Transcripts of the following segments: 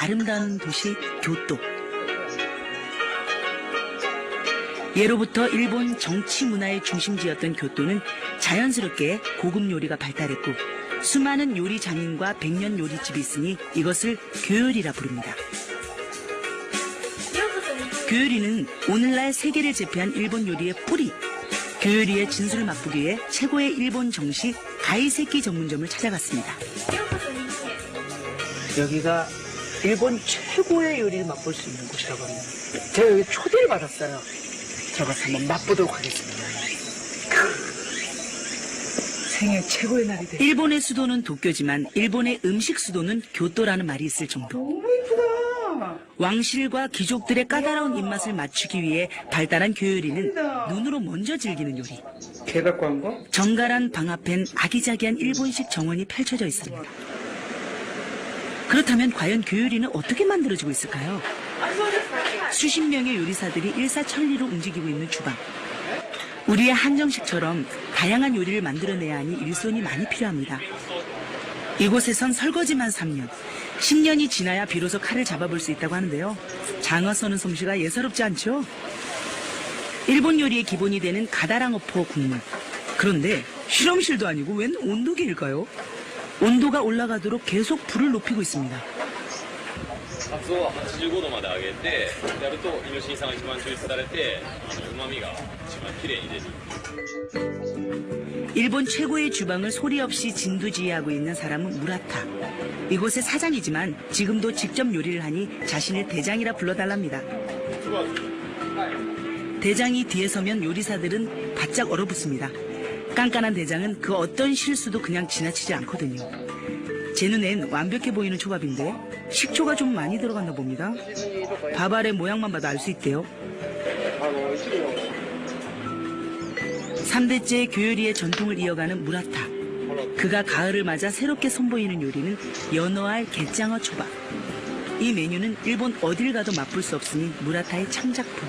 아름다운 도시 교토. 예로부터 일본 정치 문화의 중심지였던 교토는 자연스럽게 고급 요리가 발달했고 수많은 요리 장인과 백년 요리집이 있으니 이것을 교요리라 부릅니다. 교요리는 오늘날 세계를 제패한 일본 요리의 뿌리. 교요리의 진수를 맛보기 위해 최고의 일본 정식 가이세키 전문점을 찾아갔습니다. 여기가 일본 최고의 요리를 맛볼 수 있는 곳이라고 합니다. 제가 여기 초대를 받았어요. 들어가서 한번 맛보도록 하겠습니다. 생애 최고의 날이 돼. 일본의 수도는 도쿄지만 일본의 음식 수도는 교토라는 말이 있을 정도. 너무 예쁘다. 왕실과 귀족들의 까다로운 입맛을 맞추기 위해 발달한 교요리는 눈으로 먼저 즐기는 요리. 개 갖고 한 거? 정갈한 방 앞엔 아기자기한 일본식 정원이 펼쳐져 있습니다. 그렇다면 과연 교요리는 어떻게 만들어지고 있을까요? 수십 명의 요리사들이 일사천리로 움직이고 있는 주방. 우리의 한정식처럼 다양한 요리를 만들어내야 하니 일손이 많이 필요합니다. 이곳에선 설거지만 3년, 10년이 지나야 비로소 칼을 잡아볼 수 있다고 하는데요. 장어 써는 솜씨가 예사롭지 않죠? 일본 요리의 기본이 되는 가다랑어포 국물. 그런데 실험실도 아니고 웬 온도계일까요? 온도가 올라가도록 계속 불을 높이고 있습니다. カツオは85度まで上げてやるとイノシン酸が一番抽出されてうまみが一番きれいに出る 일본 최고의 주방을 소리 없이 진두지휘하고 있는 사람은 무라타. 이곳의 사장이지만 지금도 직접 요리를 하니 자신을 대장이라 불러달랍니다. 대장이 뒤에 서면 요리사들은 바짝 얼어붙습니다. 깐깐한 대장은 그 어떤 실수도 그냥 지나치지 않거든요. 제 눈엔 완벽해 보이는 초밥인데 식초가 좀 많이 들어갔나 봅니다. 밥알의 모양만 봐도 알 수 있대요. 3대째 교요리의 전통을 이어가는 무라타. 그가 가을을 맞아 새롭게 선보이는 요리는 연어알 갯장어 초밥. 이 메뉴는 일본 어딜 가도 맛볼 수 없으니 무라타의 창작품.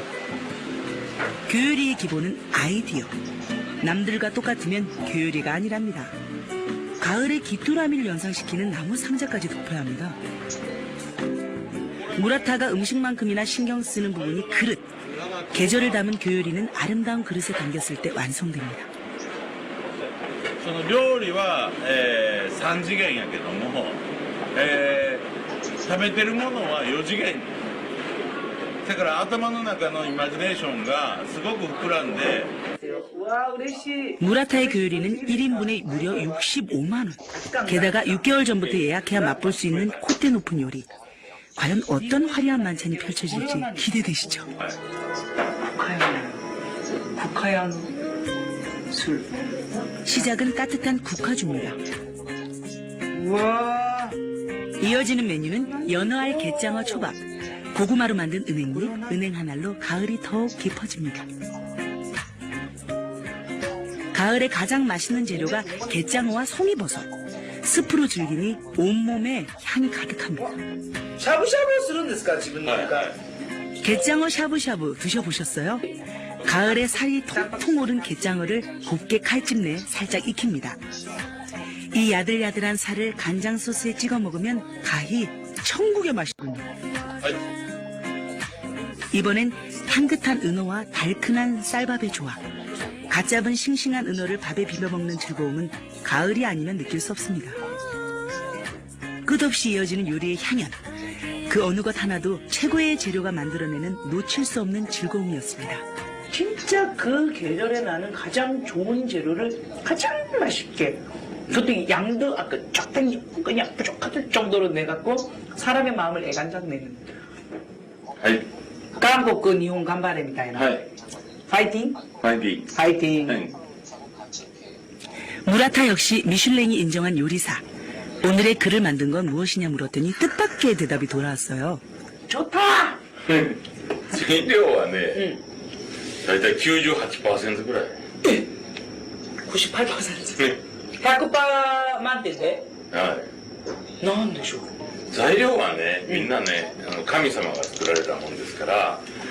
교요리의 기본은 아이디어. 남들과 똑같으면 교요리가 아니랍니다. 가을의 기토라미를 연상시키는 나무 상자까지 덮어야 합니다. 무라타가 음식만큼이나 신경 쓰는 부분이 그릇. 계절을 담은 교요리는 아름다운 그릇에 담겼을 때 완성됩니다. その料理は、え3次元やけども、えー食べてるものは4次元だから頭の中のイマジネーションがすごく膨らんで 와, 우레시. 무라타의 교요리는 1인분에 무려 65만 원. 게다가 6개월 전부터 예약해야 맛볼 수 있는 콧대 높은 요리. 과연 어떤 화려한 만찬이 펼쳐질지 기대되시죠? 국화향. 술. 시작은 따뜻한 국화주입니다. 우와. 이어지는 메뉴는 연어알 갯장어 초밥. 고구마로 만든 은행잎, 은행 한 알로 가을이 더욱 깊어집니다. 가을에 가장 맛있는 재료가 갯장어와 송이버섯. 스프로 즐기니 온몸에 향이 가득합니다. 샤브샤브 するんですか自分で。 갯장어 샤브샤브 드셔보셨어요? 가을에 살이 통통 오른 갯장어를 곱게 칼집 내 살짝 익힙니다. 이 야들야들한 살을 간장 소스에 찍어 먹으면 가히 천국의 맛이군요. 이번엔 향긋한 은어와 달큰한 쌀밥의 조합. 갓 잡은 싱싱한 은어를 밥에 비벼 먹는 즐거움은 가을이 아니면 느낄 수 없습니다. 끝없이 이어지는 요리의 향연. 그 어느 것 하나도 최고의 재료가 만들어내는 놓칠 수 없는 즐거움이었습니다. 진짜 그 계절에 나는 가장 좋은 재료를 가장 맛있게 그것도 양도 아까 적당히 그냥 부족할 정도로 내갖고 사람의 마음을 애간장 내는 はい、 한국 일본 간바레미타이나 はい、 파이팅 ファイティー 파이팅 はい、 무라타 역시 미슐랭이 인정한 요리사. 오늘의 글을 만든 건 무엇이냐 물었더니 뜻밖의 대답이 돌아왔어요. 좋다 原料はね、大体98%ぐらい 98% ね 100% 만대인데 はいなんでしょう材料はねみんなねあの神様が作られたもんですから、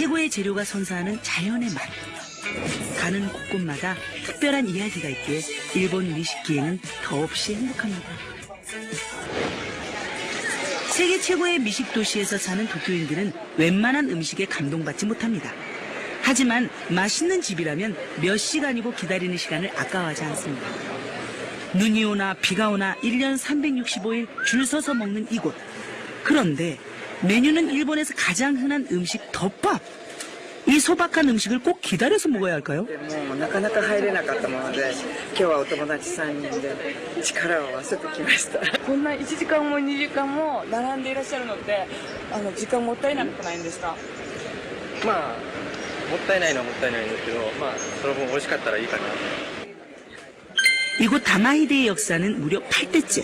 최고의 재료가 선사하는 자연의 맛. 가는 곳곳마다 특별한 이야기가 있기에 일본 미식기에는 더없이 행복합니다. 세계 최고의 미식 도시에서 사는 도쿄인들은 웬만한 음식에 감동받지 못합니다. 하지만 맛있는 집이라면 몇 시간이고 기다리는 시간을 아까워하지 않습니다. 눈이 오나 비가 오나 1년 365일 줄 서서 먹는 이곳. 그런데 메뉴는 일본에서 가장 흔한 음식 덮밥. 이 소박한 음식을 꼭 기다려서 먹어야 할까요? もうなかなか入れなかったもので今日はお友達3人で力を合わせてきましたこんな1時間も2時間も並んでいらっしゃるのってあの時間もったいなくないんですかまあもったいないのはもったいないんですけどまあその分美味しかったらいいかな 이곳 다마히데의 역사는 무려 8대째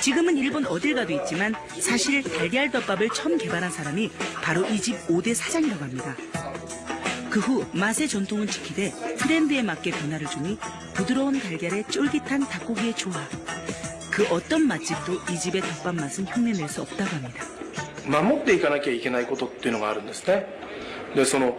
지금은 일본 어딜 가도 있지만 사실 달걀 덮밥을 처음 개발한 사람이 바로 이 집 5대 사장이라고 합니다. 그 후 맛의 전통은 지키되 트렌드에 맞게 변화를 주니 부드러운 달걀에 쫄깃한 닭고기의 조화. 그 어떤 맛집도 이 집의 덮밥 맛은 흉내낼 수 없다고 합니다. 守っていかなきゃいけないことっていうのがあるんですねでその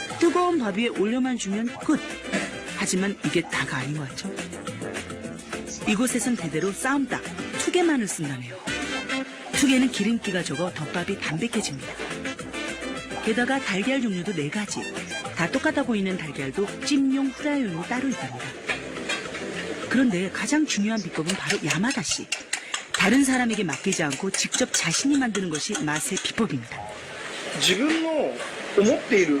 뜨거운 밥 위에 올려만 주면 끝. 하지만 이게 다가 아닌 것 같죠? 이곳에선 대대로 쌈닭, 투게만을 쓴다네요. 투게는 기름기가 적어 덮밥이 담백해집니다. 게다가 달걀 종류도 네 가지. 다 똑같아 보이는 달걀도 찜용, 후라이용이 따로 있답니다. 그런데 가장 중요한 비법은 바로 야마다 씨. 다른 사람에게 맡기지 않고 직접 자신이 만드는 것이 맛의 비법입니다. 自分の思っている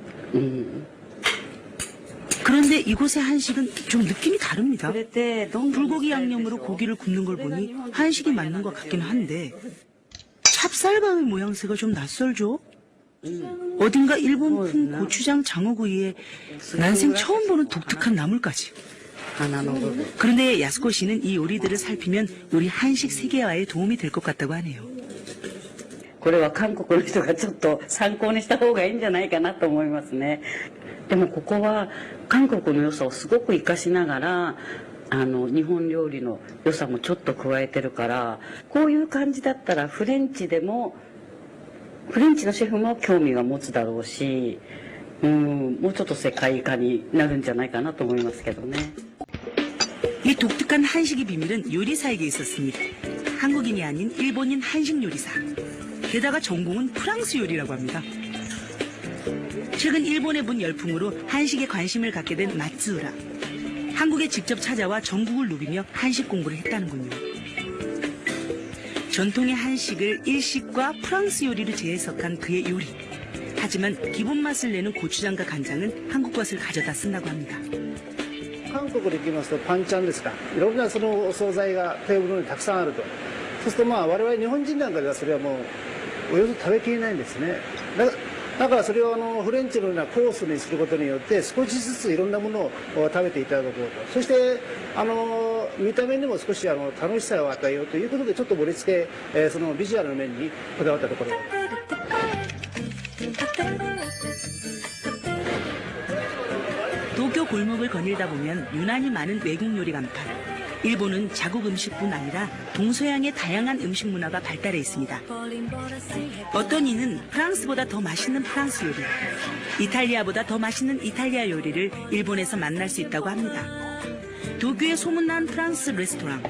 그런데 이곳의 한식은 좀 느낌이 다릅니다. 불고기 양념으로 고기를 굽는 걸 보니 한식이 맞는 것 같긴 한데 찹쌀밥의 모양새가 좀 낯설죠? 어딘가 일본풍 고추장 장어구이에 난생 처음 보는 독특한 나물까지. 그런데 야스코 씨는 이 요리들을 살피면 우리 한식 세계화에 도움이 될 것 같다고 하네요. これは韓国の人がちょっと参考にした方がいいんじゃないかなと思いますねでもここは韓国の良さをすごく活かしながらあの日本料理の良さもちょっと加えてるからこういう感じだったらフレンチでもフレンチのシェフも興味が持つだろうしうんもうちょっと世界化になるんじゃないかなと思いますけどね 이 독특한 한식의 비밀은 요리사에게 있었습니다. 한국인이 아닌 일본인 한식 요리사. 게다가 전공은 프랑스 요리라고 합니다. 최근 일본에 본 열풍으로 한식에 관심을 갖게 된 마츠우라. 한국에 직접 찾아와 전국을 누비며 한식 공부를 했다는군요. 전통의 한식을 일식과 프랑스 요리로 재해석한 그의 요리. 하지만 기본 맛을 내는 고추장과 간장은 한국 것을 가져다 쓴다고 합니다. 韓国で行きますとパンチャンですかいろんなそのお惣菜がテーブルにたくさんあるとそうするとまあ我々日本人なんかではそれはもう およそ食べきれないんですねだだからそれをあのフレンチのようなコースにすることによって少しずついろんなものを食べていただこうとそしてあの見た目にも少しあの楽しさを与えようということでちょっと盛り付け、えーそのビジュアルの面にこだわったところが 도쿄 골목을 거닐다 보면 유난히 많은 외국 요리 간판. 일본은 자국 음식뿐 아니라 동서양의 다양한 음식 문화가 발달해 있습니다. 어떤 이는 프랑스보다 더 맛있는 프랑스 요리, 이탈리아보다 더 맛있는 이탈리아 요리를 일본에서 만날 수 있다고 합니다. 도쿄의 소문난 프랑스 레스토랑.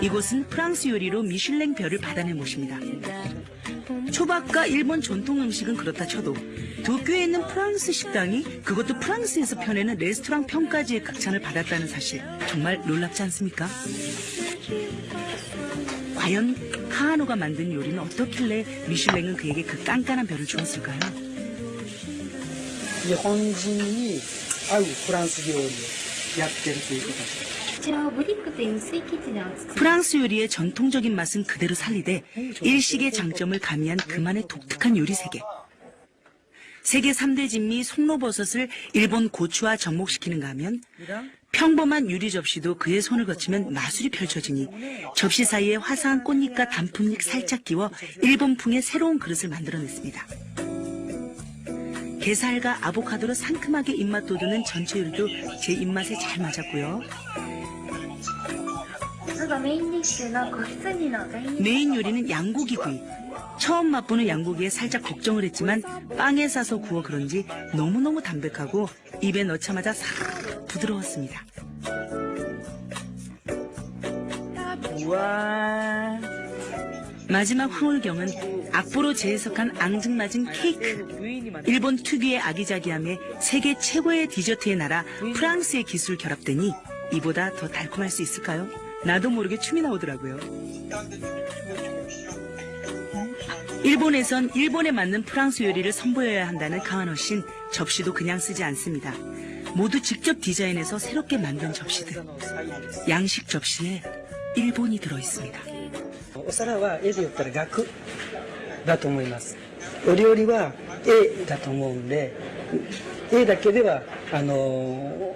이곳은 프랑스 요리로 미슐랭 별을 받아낸 곳입니다. 초밥과 일본 전통 음식은 그렇다 쳐도 도쿄에 있는 프랑스 식당이 그것도 프랑스에서 펴내는 레스토랑 평가지의 극찬을 받았다는 사실 정말 놀랍지 않습니까? 과연 카하노가 만든 요리는 어떻길래 미슐랭은 그에게 그 깐깐한 별을 주었을까요? 일본인이 아유 프랑스 요리 약재를 들고 가세요. 프랑스 요리의 전통적인 맛은 그대로 살리되 일식의 장점을 가미한 그만의 독특한 요리 세계. 세계 3대 진미 송로버섯을 일본 고추와 접목시키는가 하면 평범한 유리 접시도 그의 손을 거치면 마술이 펼쳐지니 접시 사이에 화사한 꽃잎과 단풍잎 살짝 끼워 일본풍의 새로운 그릇을 만들어냈습니다. 게살과 아보카도로 상큼하게 입맛 돋우는 전체 요리도 제 입맛에 잘 맞았고요. 메인 요리는 양고기구이. 처음 맛보는 양고기에 살짝 걱정을 했지만 빵에 싸서 구워 그런지 너무너무 담백하고 입에 넣자마자 싹 부드러웠습니다. 우와 마지막 황홀경은 악보로 재해석한 앙증맞은 케이크. 일본 특유의 아기자기함에 세계 최고의 디저트의 나라 프랑스의 기술 결합되니 이보다 더 달콤할 수 있을까요? 나도 모르게 춤이 나오더라고요. 일본에선 일본에 맞는 프랑스 요리를 선보여야 한다는 강한호 씨는 접시도 그냥 쓰지 않습니다. 모두 직접 디자인해서 새롭게 만든 접시들. 양식 접시에 일본이 들어 있습니다. お皿は絵で言ったら額だと思いますお料理は絵だと思うんで絵だけではあの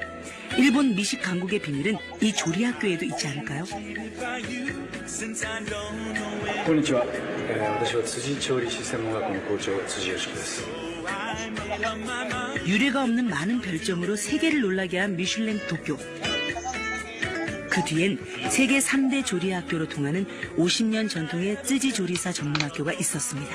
일본 미식 강국의 비밀은 이 조리학교에도 있지 않을까요? こんにちは、えー私は辻調理師専門学校の校長辻義樹です 유례가 없는 많은 별점으로 세계를 놀라게 한 미슐랭 도쿄. 그 뒤엔 세계 3대 조리학교로 통하는 50년 전통의 쯔지 조리사 전문학교가 있었습니다.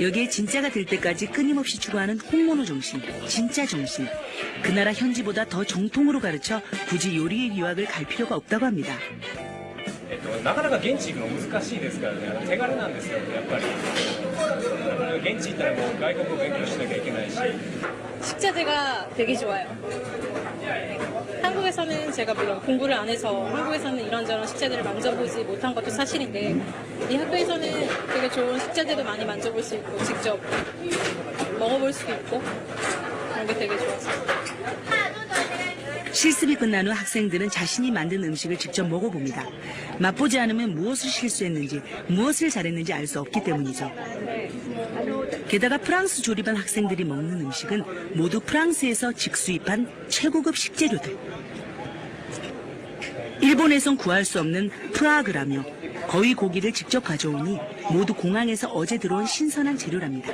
여기에 진짜가 될 때까지 끊임없이 추구하는 홍모노 정신, 진짜 정신. 그 나라 현지보다 더 정통으로 가르쳐 굳이 요리의 유학을 갈 필요가 없다고 합니다. えっと、なかなか現地行くの難しいですからね、あの手軽なんですよ、やっぱり。あの現地行ったらもう外国語勉強しなきゃいけないし。 식자재가 되게 좋아요. 한국에서는 제가 물론 공부를 안 해서 한국에서는 이런저런 식자재를 만져보지 못한 것도 사실인데 이 학교에서는 되게 좋은 식자재도 많이 만져볼 수 있고 직접 먹어볼 수도 있고 그런 게 되게 좋았어요. 실습이 끝난 후 학생들은 자신이 만든 음식을 직접 먹어봅니다. 맛보지 않으면 무엇을 실수했는지, 무엇을 잘했는지 알 수 없기 때문이죠. 게다가 프랑스 조리반 학생들이 먹는 음식은 모두 프랑스에서 직수입한 최고급 식재료들. 일본에선 구할 수 없는 프라그라며 거위 고기를 직접 가져오니 모두 공항에서 어제 들어온 신선한 재료랍니다.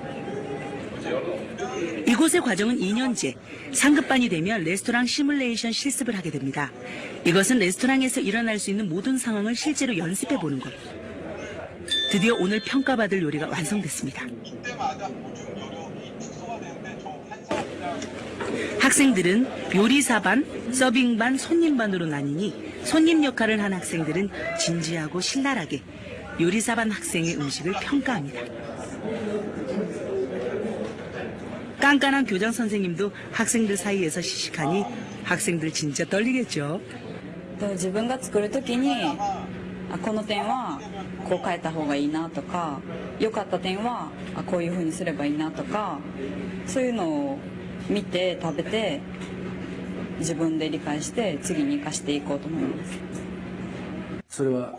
이곳의 과정은 2년제. 상급반이 되면 레스토랑 시뮬레이션 실습을 하게 됩니다. 이것은 레스토랑에서 일어날 수 있는 모든 상황을 실제로 연습해 보는 것. 드디어 오늘 평가받을 요리가 완성됐습니다. 학생들은 요리사반, 서빙반, 손님반으로 나뉘니 손님 역할을 한 학생들은 진지하고 신랄하게 요리사반 학생의 음식을 평가합니다. 깐깐한 교장 선생님도 학생들 사이에서 시식하니 학생들 진짜 떨리겠죠. と自分が作る時にあこの点はこう変えた方がいいなとか良かった点はあこういう風にすればいいなとかそういうのを見て食べて自分で理解して次に生かしていこうと思いますそれは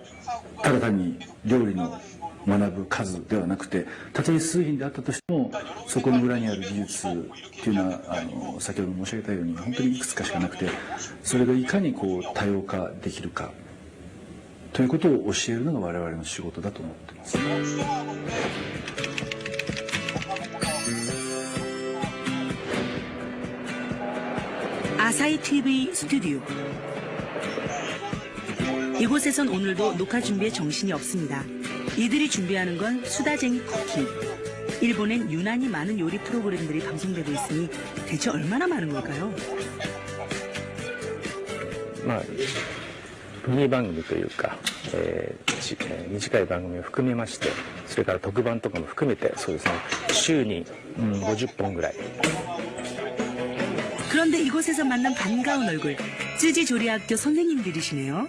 ただ単に料理の 学ぶ数ではなくてたとえ数品であったとしてもそこの裏にある技術っていうのはあの先ほど申し上げたように本当にいくつかしかなくてそれがいかにこう多様化できるかということを教えるのが我々の仕事だと思っています。 아사히 TV 스튜디오. 이곳에선 오늘도 녹화 준비에 정신이 없습니다. 이들이 준비하는 건 수다쟁이 쿠킹. 일본엔 유난히 많은 요리 프로그램들이 방송되고 있으니 대체 얼마나 많은 걸까요? まあミニ番組というか、えーちえー短い番組を含めましてそれから特番とかも含めてそうですね週に、うん、50本ぐらい 그런데 이곳에서 만난 반가운 얼굴, 쯔지 조리학교 선생님들이시네요.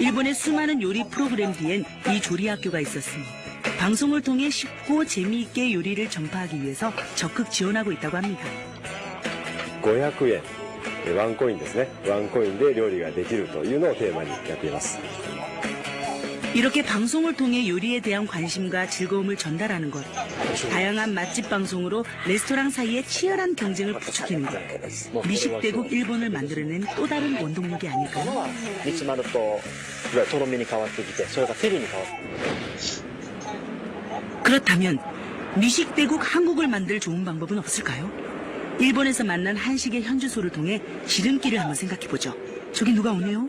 일본의 수많은 요리 프로그램 뒤엔 이 조리학교가 있었으니 방송을 통해 쉽고 재미있게 요리를 전파하기 위해서 적극 지원하고 있다고 합니다. 500円えワンコインですねワンコインで料理ができるというのをテーマにやっています 이렇게 방송을 통해 요리에 대한 관심과 즐거움을 전달하는 것. 다양한 맛집 방송으로 레스토랑 사이의 치열한 경쟁을 부추기는 것. 미식대국 일본을 만들어낸 또 다른 원동력이 아닐까요? 煮詰まるといわゆるとろみに変わってきてそれが照りに変わって 그렇다면 미식대국 한국을 만들 좋은 방법은 없을까요? 일본에서 만난 한식의 현주소를 통해 지름길을 한번 생각해보죠. 저기 누가 오네요?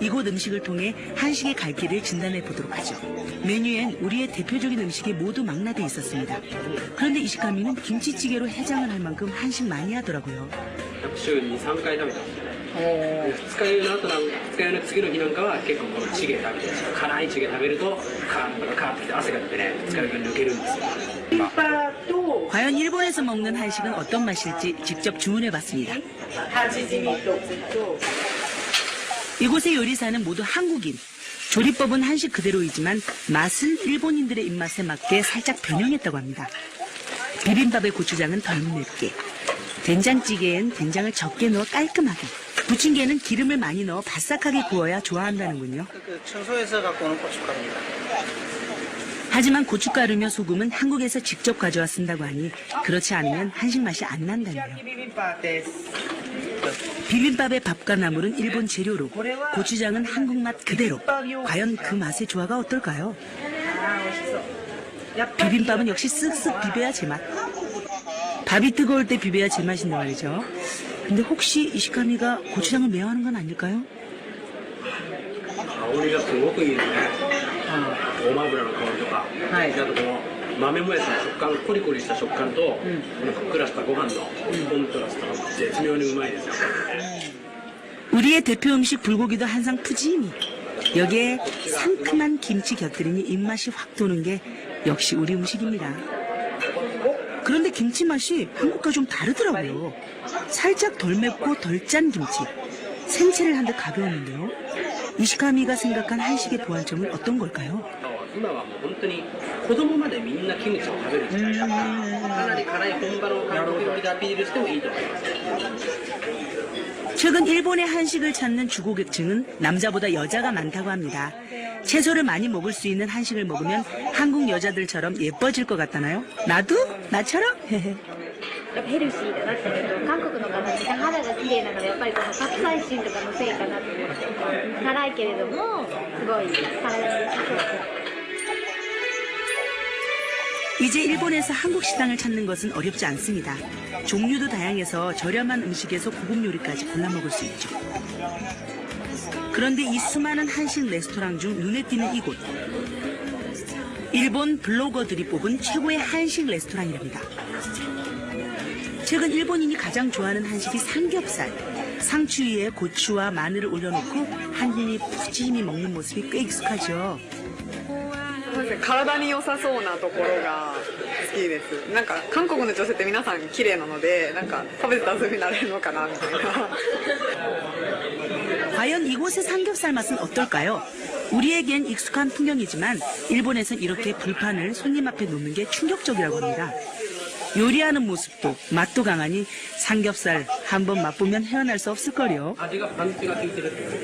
이곳 음식을 통해 한식의 갈 길을 진단해 보도록 하죠. 메뉴엔 우리의 대표적인 음식이 모두 망라돼 있었습니다. 그런데 이시카미는 김치찌개로 해장을 할 만큼 한식 많이 하더라고요. 週に3回食べたんですよ二日酔いの後なん二日酔いの次の日なんかは結構このチゲ食べて辛いチゲ食べるとカーッとカーッときて汗が出てね疲れが抜けるんですよ 과연 일본에서 먹는 한식은 어떤 맛일지 직접 주문해 봤습니다. 이 곳의 요리사는 모두 한국인. 조리법은 한식 그대로이지만 맛은 일본인들의 입맛에 맞게 살짝 변형했다고 합니다. 비빔밥의 고추장은 덜 맵게, 된장찌개엔 된장을 적게 넣어 깔끔하게, 부침개는 기름을 많이 넣어 바싹하게 구워야 좋아한다는군요. 그 청소에서 갖고 오는 고춧가루입니다. 하지만 고춧가루며 소금은 한국에서 직접 가져와 쓴다고 하니 그렇지 않으면 한식 맛이 안 난다네요. 비빔밥의 밥과 나물은 일본 재료로 고추장은 한국 맛 그대로 과연 그 맛의 조화가 어떨까요? 비빔밥은 역시 쓱쓱 비벼야 제맛 밥이 뜨거울 때 비벼야 제맛인데 말이죠 근데 혹시 이시카미가 고추장을 매워하는 건 아닐까요? 香りがすごくいいですねごま油の香りとか、あとこの 豆もやしの食感コリコリした食感と、このふっくらしたご飯のコントラストが絶妙にうまいですよ 우리의 대표 음식 불고기도 한상 푸짐히 여기에 상큼한 김치 곁들이니 입맛이 확 도는 게 역시 우리 음식입니다. 그런데 김치 맛이 한국과 좀 다르더라고요. 살짝 덜 맵고 덜 짠 김치. 생채를 한 듯 가벼웠는데요. 이시카미가 생각한 한식의 보완점은 어떤 걸까요? 今はもう本当に子供までみんなキムチを食べる時代だからかなり辛い本場の韓国料理でアピールしてもいいと思います 최근 일본의 한식을 찾는 주고객층은 남자보다 여자가 많다고 합니다. 채소를 많이 먹을 수 있는 한식을 먹으면 한국 여자들처럼 예뻐질 것 같다나요? 나도? 나처럼? やっぱヘルシーだなって思うと韓国の方みんな肌が綺麗だからやっぱりこのカプサイシンとかのせいかなと思って辛いけれどもすごい体に良さそうです 이제 일본에서 한국 식당을 찾는 것은 어렵지 않습니다. 종류도 다양해서 저렴한 음식에서 고급 요리까지 골라 먹을 수 있죠. 그런데 이 수많은 한식 레스토랑 중 눈에 띄는 이곳. 일본 블로거들이 뽑은 최고의 한식 레스토랑이랍니다. 최근 일본인이 가장 좋아하는 한식이 삼겹살. 상추 위에 고추와 마늘을 올려놓고 한 입 푸짐히 먹는 모습이 꽤 익숙하죠. そうですね体に良さそうなところが好きですなんか韓国の女性って皆さん綺麗なのでなんか食べてたらそういう風になれるのかなみたいな 과연 이곳의 삼겹살 맛은 어떨까요? 우리에겐 익숙한 풍경이지만 일본에선 이렇게 불판을 손님 앞에 놓는 게 충격적이라고 합니다. 요리하는 모습도 맛도 강하니 삼겹살 한번 맛보면 헤어날 수 없을걸요. 味がパンチが効いてるってこと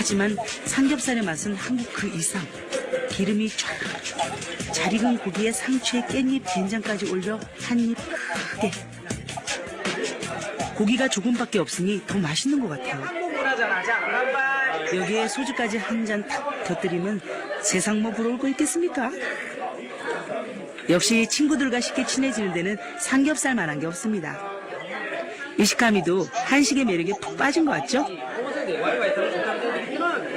하지만 삼겹살의 맛은 한국 그 이상. 기름이 쫙. 잘 익은 고기에 상추에 깻잎, 된장까지 올려 한 입 크게. 고기가 조금밖에 없으니 더 맛있는 것 같아요. 여기에 소주까지 한 잔 탁 곁들이면 세상 뭐 부러울 거 있겠습니까? 역시 친구들과 쉽게 친해지는 데는 삼겹살만한 게 없습니다. 이시카미도 한식의 매력에 푹 빠진 것 같죠?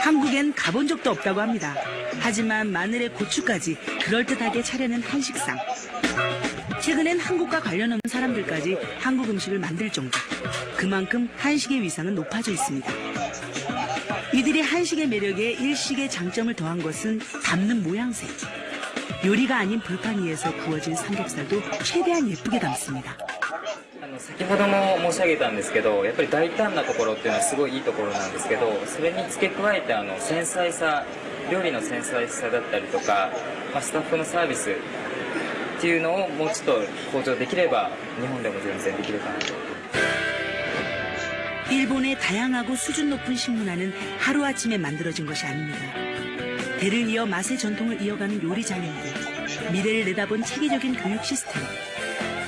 한국엔 가본 적도 없다고 합니다. 하지만 마늘에 고추까지 그럴듯하게 차려낸 한식상. 최근엔 한국과 관련 없는 사람들까지 한국 음식을 만들 정도. 그만큼 한식의 위상은 높아져 있습니다. 이들이 한식의 매력에 일식의 장점을 더한 것은 담는 모양새. 요리가 아닌 불판 위에서 구워진 삼겹살도 최대한 예쁘게 담습니다. あの先ほども申し上げたんですけどやっぱり大胆なところっていうのはすごいいいところなんですけどそれに付け加えてあの繊細さ料理の繊細さだったりとか、まあ、スタッフのサービスっていうのをもうちょっと向上できれば日本でも全然できるかなと 일본의 다양하고 수준 높은 식문화는 하루아침에 만들어진 것이 아닙니다. 대를 이어 맛의 전통을 이어가는 요리 장인들, 미래를 내다본 체계적인 교육 시스템.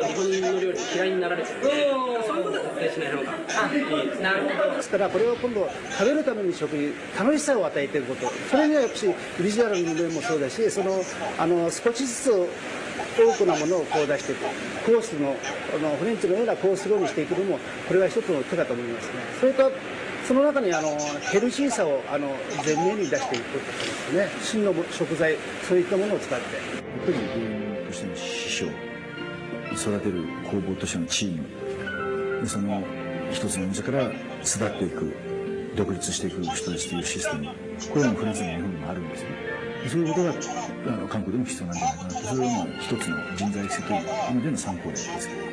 と日本の料理嫌いになられちゃうそういうことは絶対しない方が。いいですなるほど。ですからこれは今度食べるために食事楽しさを与えていること。それにはやっぱりビジュアルの面もそうだしそのあの少しずつ多くなものをこう出していく。コースのあのフレンチのようなコース料理にしていくのもこれは一つの手だと思いますね。それとその中にあのヘルシーさをあの前面に出していくことですね。旬の食材そういったものを使って。やっぱり芸人としての師匠育てる工房としてのチーム。でその一つのお店から巣立っていく独立していく人たちというシステム。これはもうフランスでも日本にもあるんですよ。そういうことがあの韓国でも必要なんじゃないかなとそれはまあ一つの人材育成という意味での参考例ですけど